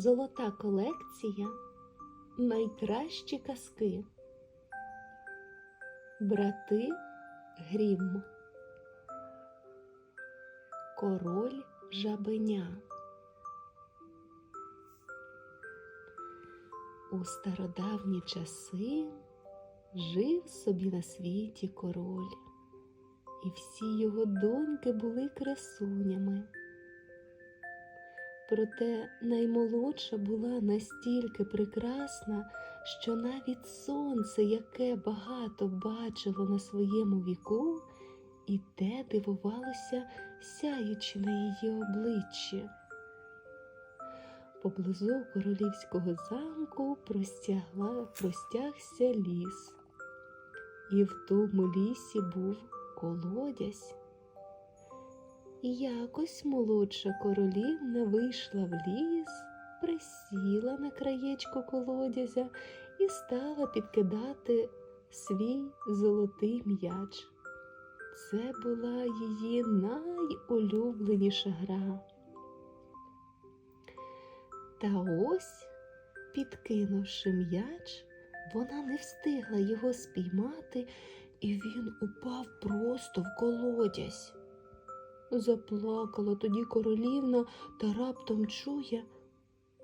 Золота колекція. Найкращі казки. Брати Грім. Король жабеня. У стародавні часи жив собі на світі король, і всі його доньки були красунями. Проте наймолодша була настільки прекрасна, що навіть сонце, яке багато бачило на своєму віку, і те дивувалося, сяючи на її обличчі. Поблизу королівського замку простягла, простягся ліс, і в тому лісі був колодязь. І якось молодша королівна вийшла в ліс, присіла на краєчко колодязя і стала підкидати свій золотий м'яч. Це була її найулюбленіша гра. Та ось, підкинувши м'яч, вона не встигла його спіймати, і він упав просто в колодязь. Заплакала тоді королівна та раптом чує,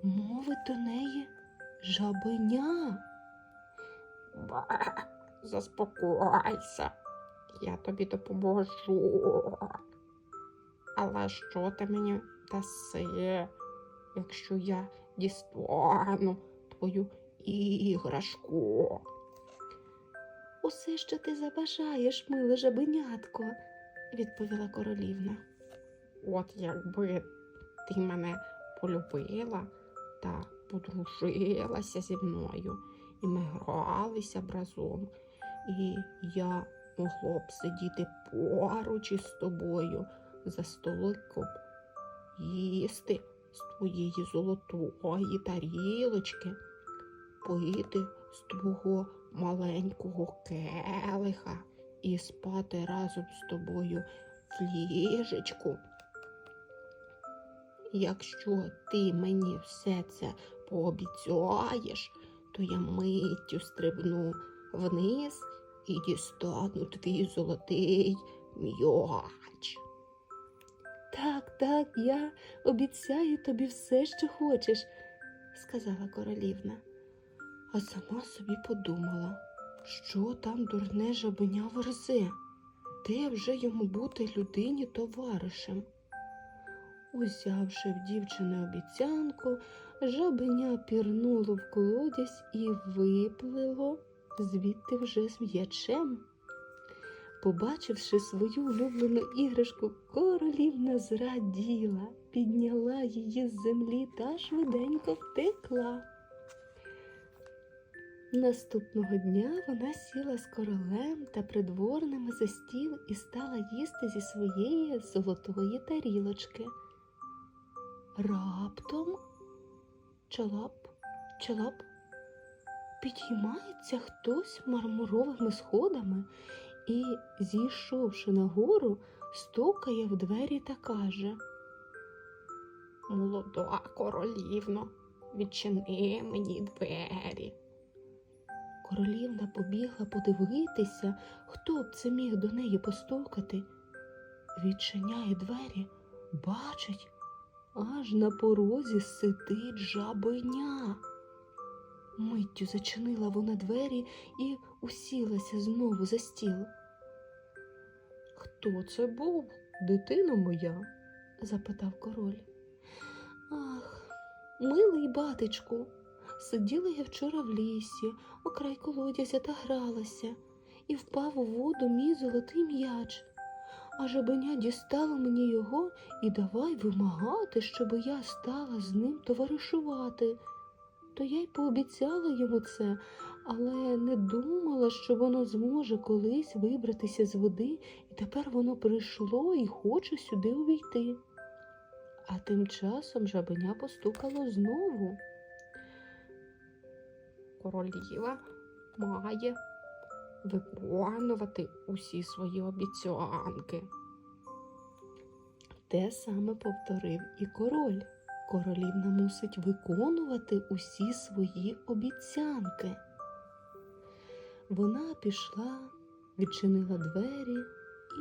мовить до неї жабеня. Ба, заспокойся, я тобі допоможу. Але що ти мені даси, якщо я дістану твою іграшку? Усе, що ти забажаєш, миле жабенятко, відповіла королівна. От якби ти мене полюбила та подружилася зі мною, і ми гралися б разом, і я могла б сидіти поруч із тобою за столиком, їсти з твоєї золотої тарілочки, пити з твого маленького келиха і спати разом з тобою в ліжечку. Якщо ти мені все це пообіцяєш, то я миттю стрибну вниз і дістану твій золотий м'яч. Так, так, я обіцяю тобі все, що хочеш, сказала королівна, а сама собі подумала, що там дурне жабеня верзе, де вже йому бути людині товаришем. Узявши в дівчини обіцянку, жабеня пірнуло в колодязь і виплило звідти вже з м'ячем. Побачивши свою улюблену іграшку, королівна зраділа, підняла її з землі та швиденько втекла. Наступного дня вона сіла з королем та придворними за стіл і стала їсти зі своєї золотої тарілочки. Раптом чалап, чалап, підіймається хтось мармуровими сходами і, зійшовши нагору, стукає в двері та каже Молода королівно, відчини мені двері. Королівна побігла подивитися, хто б це міг до неї постукати. Відчиняє двері, бачить, аж на порозі сидить жабеня. Миттю зачинила вона двері і усілася знову за стіл. Хто це був, дитино моя? запитав король. Ах, милий батечку, сиділа я вчора в лісі, окрай колодязя та гралася, і впав у воду мій золотий м'яч. А жабеня дістало мені його і давай вимагати, щоб я стала з ним товаришувати. То я й пообіцяла йому це, але не думала, що воно зможе колись вибратися з води, і тепер воно прийшло і хоче сюди увійти. А тим часом жабеня постукало знову. Королева має виконувати усі свої обіцянки. Те саме повторив і король. королівна мусить виконувати усі свої обіцянки. Вона пішла, відчинила двері,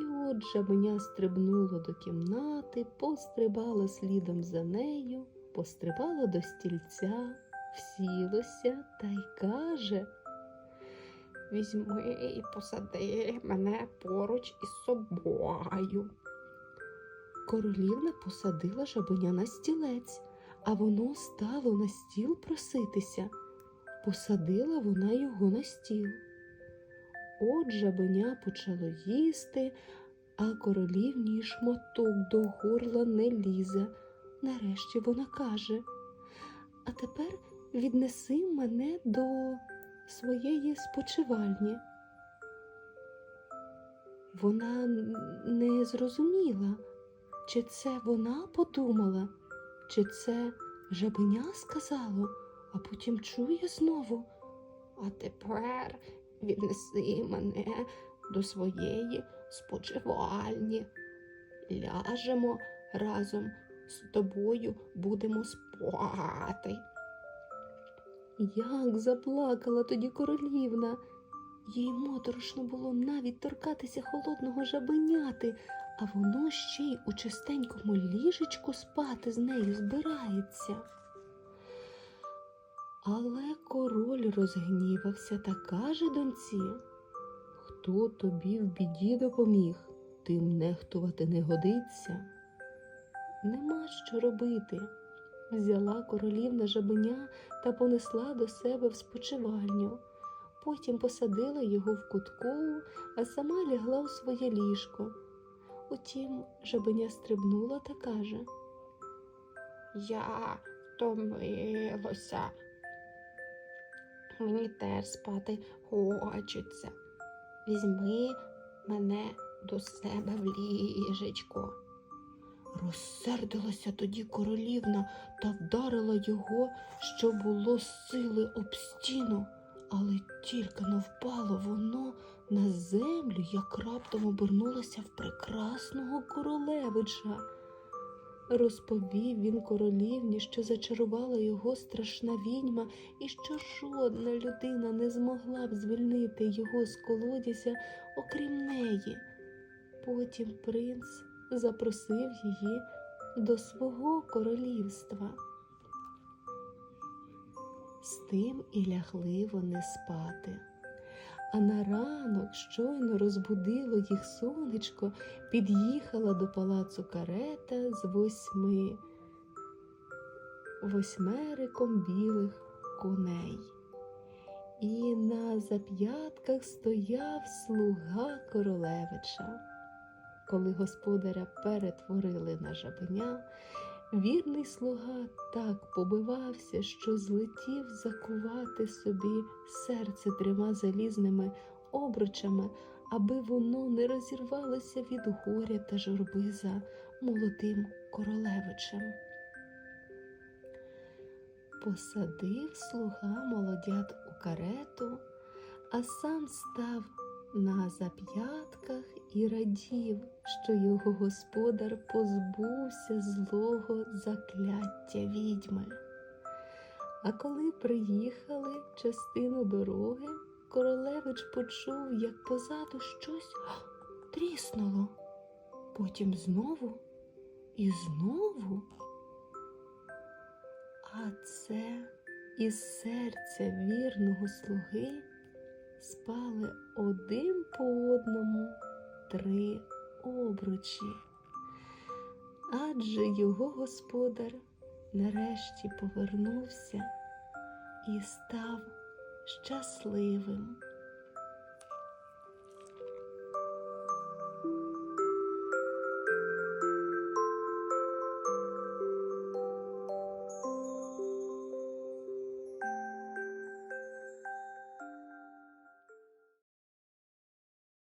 і от жабеня стрибнуло до кімнати, пострибало слідом за нею, пострибало до стільця, всілося та й каже. Візьми і посади мене поруч із собою. Королівна посадила жабеня на стілець, а воно стало на стіл проситися. Посадила вона його на стіл. От жабеня почало їсти, а королівній шматок до горла не лізе. Нарешті вона каже: А тепер віднеси мене до своєї спочивальні. Вона не зрозуміла, чи це вона подумала, чи це жабеня сказало, а потім чує знову. А тепер віднеси мене до своєї спочивальні. Ляжемо разом з тобою будемо спати. Як заплакала тоді королівна. Їй моторошно було навіть торкатися холодного жабеняти, а воно ще й у чистенькому ліжечку спати з нею збирається. Але король розгнівався та каже доньці, хто тобі в біді допоміг, тим нехтувати не годиться. Нема що робити. Взяла королівна жабеня та понесла до себе в спочивальню. Потім посадила його в кутку, а сама лягла у своє ліжко. Утім, жабеня стрибнула та каже Я втомилося. Мені теж спати хочеться. Візьми мене до себе в ліжечко. Розсердилася тоді королівна та вдарила його, що було сили об стіну, але тільки не впало воно на землю, як раптом обернулося в прекрасного королевича. Розповів він королівні, що зачарувала його страшна відьма, і що жодна людина не змогла б звільнити його з колодязя, окрім неї. Потім принц запросив її до свого королівства. З тим і лягли вони спати. А на ранок щойно розбудило їх сонечко, під'їхала до палацу карета з восьми восьмериком білих коней. І на зап'ятках стояв слуга королевича. Коли господаря перетворили на жабеня, вірний слуга так побивався, що злетів закувати собі серце трьома залізними обручами, аби воно не розірвалося від горя та журби за молодим королевичем. Посадив слуга молодят у карету, а сам став на зап'ятках і радів, що його господар позбувся злого закляття відьми. А коли приїхали частину дороги, королевич почув, як позаду щось тріснуло, потім знову і знову. А це із серця вірного слуги спали один по одному три обручі. Адже його господар нарешті повернувся і став щасливим.